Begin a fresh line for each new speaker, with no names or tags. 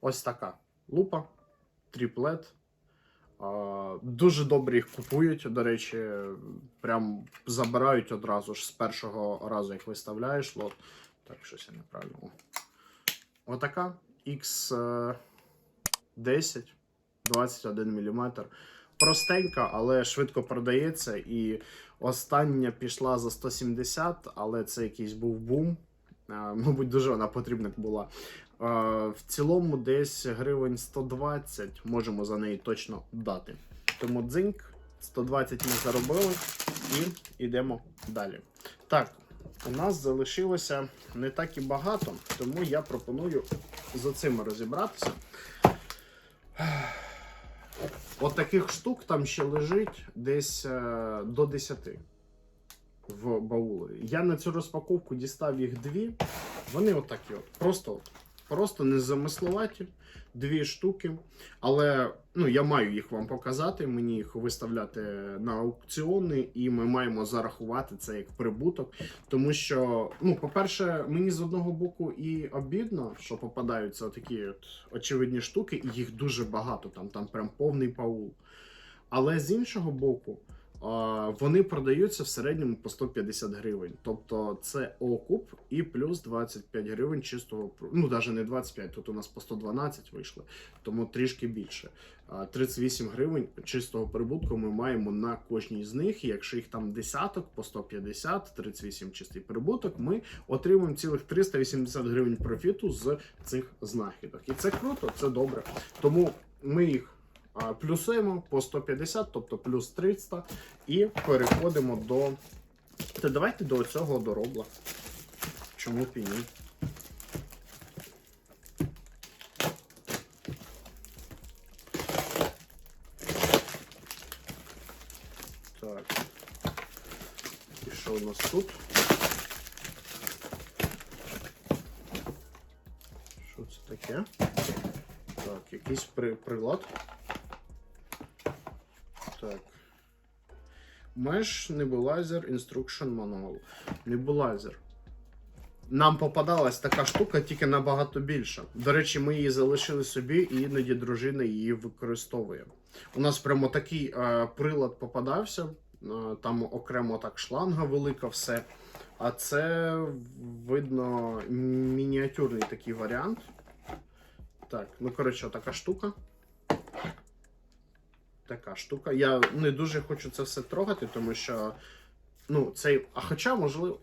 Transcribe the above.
Ось така лупа, тріплет. Дуже добре їх купують, до речі, прям забирають одразу ж з першого разу, як виставляєш лот. Так, щось я неправильно. Отака X10 21 мм. Простенька, але швидко продається. І остання пішла за 170, але це якийсь був бум. А, Мабуть, дуже вона потрібна була. В цілому десь гривень 120 можемо за неї точно дати. Тому дзиньк, 120 ми заробили і йдемо далі. Так, у нас залишилося не так і багато, тому я пропоную з оцим розібратися. От таких штук там ще лежить десь е, до 10 в баулі. Я на цю розпаковку дістав їх дві. Вони отакі от. Просто, просто незамисловаті. Дві штуки. Але ну, я маю їх вам показати, мені їх виставляти на аукціони, і ми маємо зарахувати це як прибуток. Тому що, ну, по-перше, мені з одного боку і обідно, що попадаються такі от очевидні штуки, і їх дуже багато, там, там прям повний паул. Але з іншого боку, вони продаються в середньому по 150 гривень. Тобто це окуп і плюс 25 гривень чистого ну навіть не 25, тут у нас по 112 вийшли, тому трішки більше. 38 гривень чистого прибутку ми маємо на кожній з них. Якщо їх там десяток по 150, 38 чистий прибуток, ми отримуємо цілих 380 гривень профіту з цих знахідок. І це круто, це добре. Тому ми їх плюсуємо по 150, тобто плюс 300, і переходимо до. Та давайте до цього доробла. Чому б і ні? Так. І що у нас тут? Що це таке? Так, якийсь при, прилад. Так. Mesh Nebulizer Instruction Manual. Nebulizer. Нам попадалась така штука, тільки набагато більша. До речі, ми її залишили собі, і іноді дружина її використовує. У нас прямо такий е, прилад попадався. Е, там окремо так шланга велика, все. А це видно мініатюрний такий варіант. Так, ну коротше, така штука. Така штука. Я не дуже хочу це все трогати, тому що. Ну, цей. А хоча, можливо.